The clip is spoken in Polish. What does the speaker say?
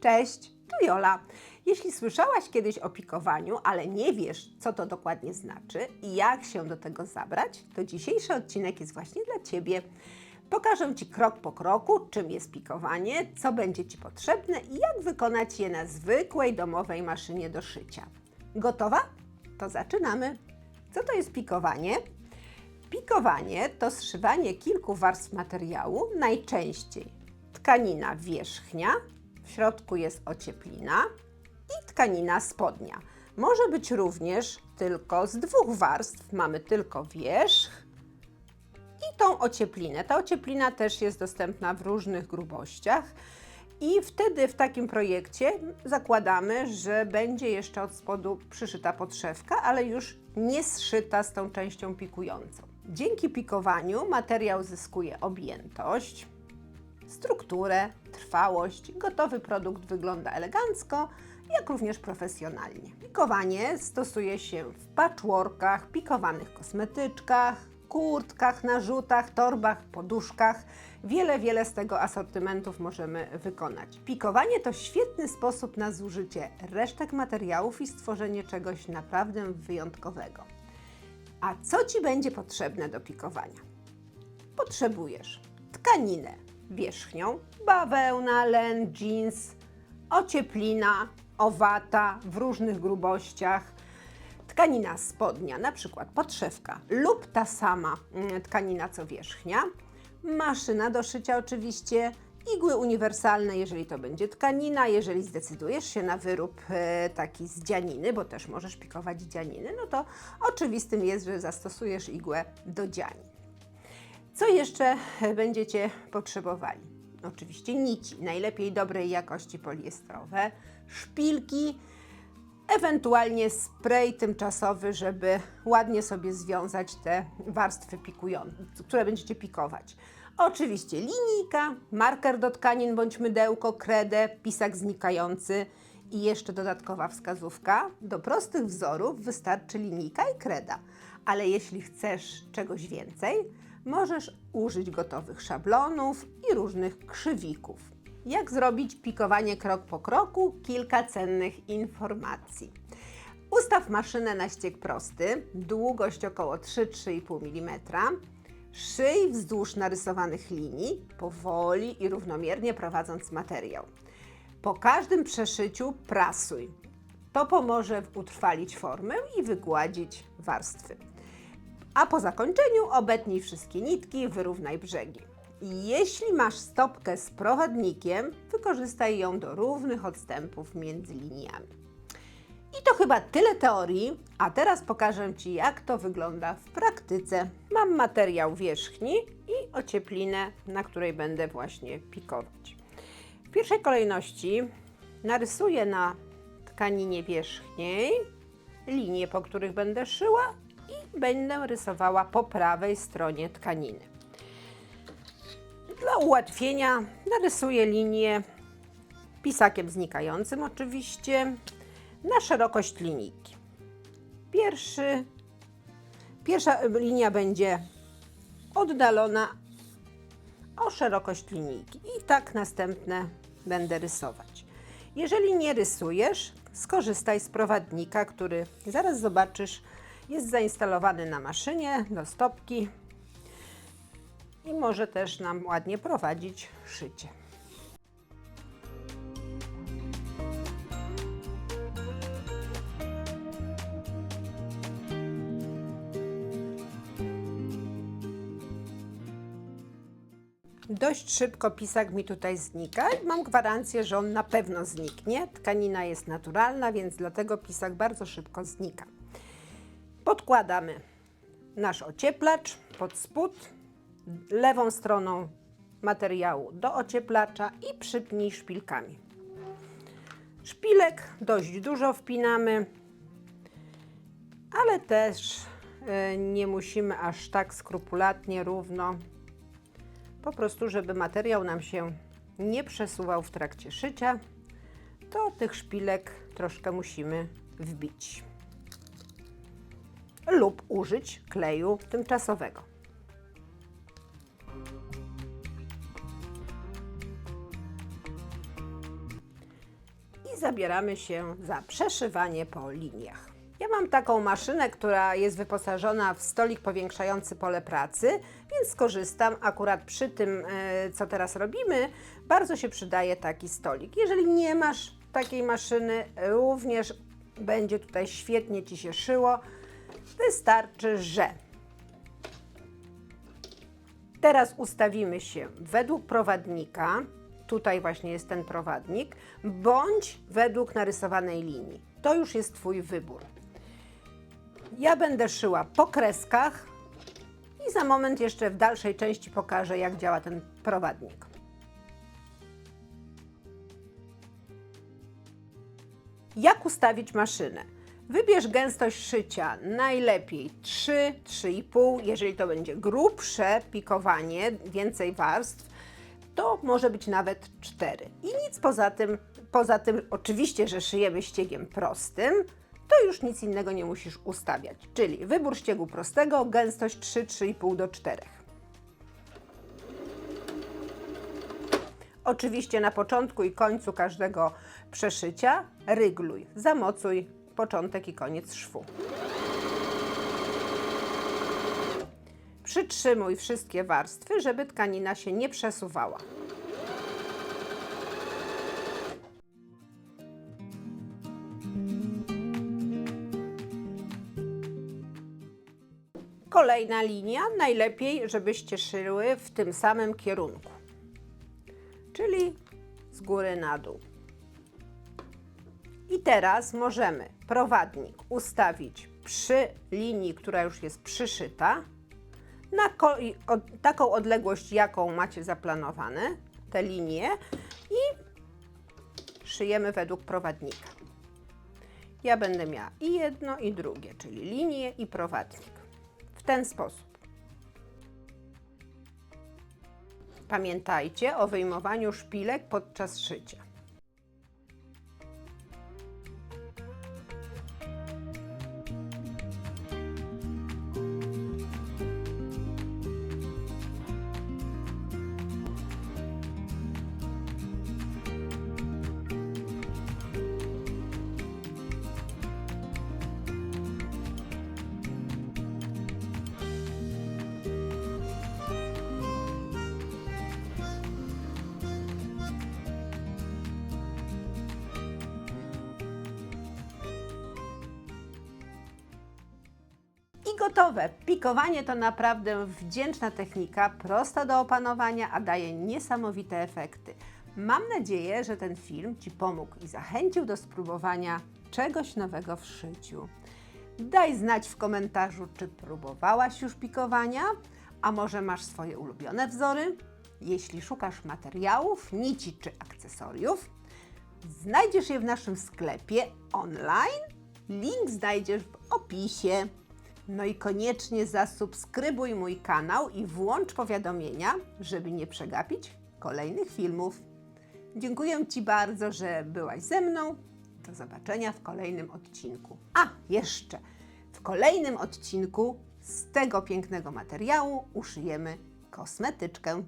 Cześć, tu Jola. Jeśli słyszałaś kiedyś o pikowaniu, ale nie wiesz, co to dokładnie znaczy i jak się do tego zabrać, to dzisiejszy odcinek jest właśnie dla Ciebie. Pokażę Ci krok po kroku, czym jest pikowanie, co będzie Ci potrzebne i jak wykonać je na zwykłej domowej maszynie do szycia. Gotowa? To zaczynamy. Co to jest pikowanie? Pikowanie to zszywanie kilku warstw materiału, najczęściej tkanina wierzchnia, w środku jest ocieplina i tkanina spodnia. Może być również tylko z dwóch warstw. Mamy tylko wierzch i tą ocieplinę. Ta ocieplina też jest dostępna w różnych grubościach. I wtedy w takim projekcie zakładamy, że będzie jeszcze od spodu przyszyta podszewka, ale już nie zszyta z tą częścią pikującą. Dzięki pikowaniu materiał zyskuje objętość, strukturę, trwałość. Gotowy produkt wygląda elegancko, jak również profesjonalnie. Pikowanie stosuje się w patchworkach, pikowanych kosmetyczkach, kurtkach, narzutach, torbach, poduszkach. Wiele, wiele z tego asortymentów możemy wykonać. Pikowanie to świetny sposób na zużycie resztek materiałów i stworzenie czegoś naprawdę wyjątkowego. A co Ci będzie potrzebne do pikowania? Potrzebujesz tkaninę wierzchnią, bawełna, len, jeans, ocieplina, owata w różnych grubościach, tkanina spodnia, na przykład podszewka lub ta sama mm, tkanina co wierzchnia, maszyna do szycia oczywiście, igły uniwersalne, jeżeli to będzie tkanina, jeżeli zdecydujesz się na wyrób e, taki z dzianiny, bo też możesz pikować dzianiny, no to oczywistym jest, że zastosujesz igłę do dzianin. Co jeszcze będziecie potrzebowali? Oczywiście nici, najlepiej dobrej jakości poliestrowe, szpilki, ewentualnie spray tymczasowy, żeby ładnie sobie związać te warstwy pikujące, które będziecie pikować. Oczywiście linijka, marker do tkanin bądź mydełko, kredę, pisak znikający i jeszcze dodatkowa wskazówka. Do prostych wzorów wystarczy linijka i kreda, ale jeśli chcesz czegoś więcej, możesz użyć gotowych szablonów i różnych krzywików. Jak zrobić pikowanie krok po kroku? Kilka cennych informacji. Ustaw maszynę na ściek prosty, długość około 3-3,5 mm. Szyj wzdłuż narysowanych linii, powoli i równomiernie prowadząc materiał. Po każdym przeszyciu prasuj. To pomoże utrwalić formę i wygładzić warstwy. A po zakończeniu obetnij wszystkie nitki, wyrównaj brzegi. Jeśli masz stopkę z prowadnikiem, wykorzystaj ją do równych odstępów między liniami. I to chyba tyle teorii, a teraz pokażę Ci, jak to wygląda w praktyce. Mam materiał wierzchni i ocieplinę, na której będę właśnie pikować. W pierwszej kolejności narysuję na tkaninie wierzchniej linie, po których będę szyła będę rysowała po prawej stronie tkaniny. Dla ułatwienia narysuję linię pisakiem znikającym oczywiście na szerokość linijki. Pierwszy, pierwsza linia będzie oddalona o szerokość linijki i tak następne będę rysować. Jeżeli nie rysujesz, skorzystaj z prowadnika, który zaraz zobaczysz jest zainstalowany na maszynie do stopki i może też nam ładnie prowadzić szycie. Dość szybko pisak mi tutaj znika mam gwarancję, że on na pewno zniknie. Tkanina jest naturalna, więc dlatego pisak bardzo szybko znika. Podkładamy nasz ocieplacz pod spód lewą stroną materiału do ocieplacza i przypnij szpilkami. Szpilek dość dużo wpinamy, ale też e, nie musimy aż tak skrupulatnie, równo. Po prostu, żeby materiał nam się nie przesuwał w trakcie szycia, to tych szpilek troszkę musimy wbić lub użyć kleju tymczasowego. i zabieramy się za przeszywanie po liniach. Ja mam taką maszynę, która jest wyposażona w stolik powiększający pole pracy, więc skorzystam akurat przy tym, e, co teraz robimy. Bardzo się przydaje taki stolik. Jeżeli nie masz takiej maszyny, również będzie tutaj świetnie Ci się szyło. Wystarczy, że Teraz ustawimy się według prowadnika. Tutaj właśnie jest ten prowadnik, bądź według narysowanej linii. To już jest Twój wybór. Ja będę szyła po kreskach i za moment jeszcze w dalszej części pokażę, jak działa ten prowadnik. Jak ustawić maszynę? Wybierz gęstość szycia najlepiej 3, 3,5. Jeżeli to będzie grubsze pikowanie, więcej warstw, to może być nawet 4. I nic poza tym, poza tym oczywiście, że szyjemy ściegiem prostym, to już nic innego nie musisz ustawiać. Czyli wybór ściegu prostego, gęstość 3, 3,5 do 4. Oczywiście na początku i końcu każdego przeszycia rygluj, zamocuj początek i koniec szwu. Przytrzymuj wszystkie warstwy, żeby tkanina się nie przesuwała. Kolejna linia, najlepiej, żebyście szyły w tym samym kierunku, czyli z góry na dół. I teraz możemy prowadnik ustawić przy linii, która już jest przyszyta, na taką odległość, jaką macie zaplanowane, te linie i szyjemy według prowadnika. Ja będę miała i jedno, i drugie, czyli linię i prowadnik. W ten sposób. Pamiętajcie o wyjmowaniu szpilek podczas szycia. Gotowe. Pikowanie to naprawdę wdzięczna technika, prosta do opanowania, a daje niesamowite efekty. Mam nadzieję, że ten film Ci pomógł i zachęcił do spróbowania czegoś nowego w szyciu. Daj znać w komentarzu, czy próbowałaś już pikowania, a może masz swoje ulubione wzory? Jeśli szukasz materiałów, nici czy akcesoriów, znajdziesz je w naszym sklepie online. Link znajdziesz w opisie. No i koniecznie zasubskrybuj mój kanał i włącz powiadomienia, żeby nie przegapić kolejnych filmów. Dziękuję Ci bardzo, że byłaś ze mną. Do zobaczenia w kolejnym odcinku. A, jeszcze w kolejnym odcinku z tego pięknego materiału uszyjemy kosmetyczkę.